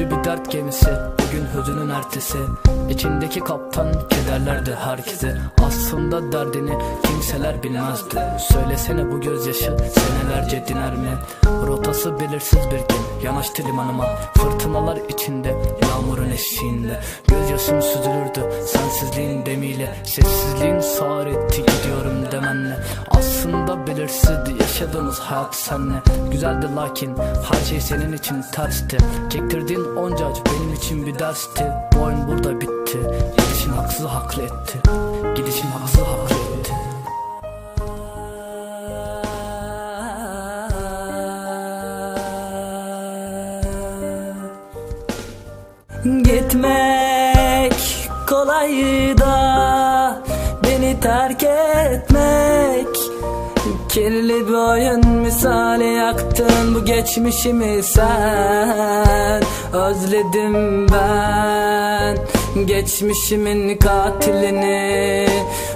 Yüklü bir dert gemisi Bugün hüzünün ertesi. İçindeki kaptan kederlerdi herkese. Aslında derdini kimseler bilmezdi. Söylesene bu gözyaşı senelerce diner mi? Rotası belirsiz bir gün Yanaştı limanıma. Fırtınalar içinde Yağmurun eşiğinde Gözyaşım süzülürdü Sensizliğin demiyle. Sessizliğin sağır etti gidiyorum demenle. Aslında belirsizdi yaşadığımız hayat senle Güzeldi lakin her şey senin için tersti. Çektirdiğin onca acı benim için bir dersti. Bu oyun burada bitti. Gidişin haksız haklı etti. Gidişin haksız haklı etti. Gitmek kolay da beni terk etmek. Kirli bir oyun misali yaktın bu geçmişimi sen. Özledim ben geçmişimin katilini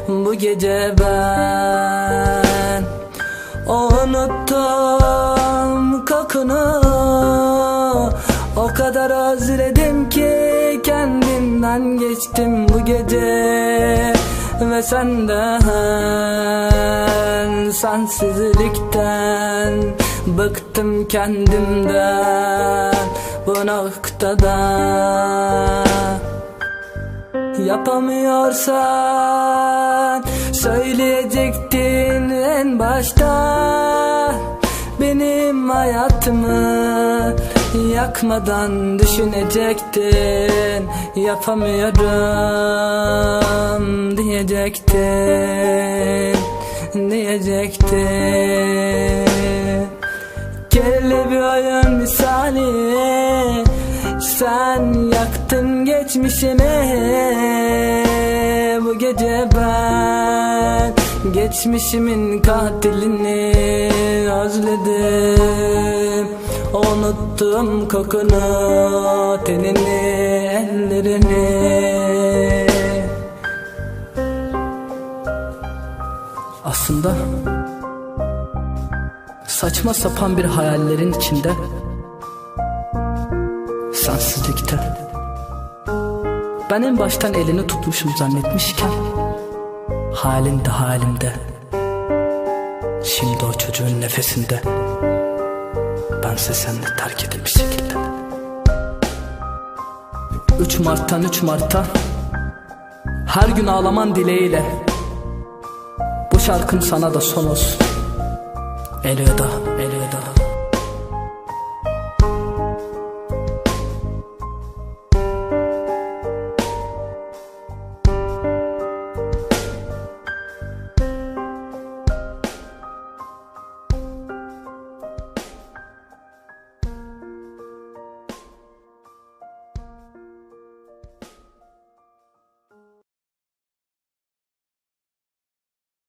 bu gece ben. Unuttum kokunu O kadar ki kendimden geçtim bu gece Ve senden sensizlikten Bıktım kendimden bu noktada. Yapamıyorsan söyleyecektin en başta Benim hayatımı yakmadan düşünecektin Yapamıyorum diyecektin Diyecektin. Kirli bir oyun misali Sen yaktın geçmişimi. Bu gece ben Geçmişimin katilini özledim Unuttum kokunu Tenini, ellerini. Aslında Saçma sapan bir hayallerin içinde Sensizlikte. Ben en baştan elini tutmuşum zannetmişken Halin de halimde. Şimdi o çocuğun nefesinde Bense seninle terk edilmiş şekilde. 3 Mart'tan 3 Mart'a Her gün ağlaman dileğiyle Bu şarkım sana da son olsun. Elveda, elveda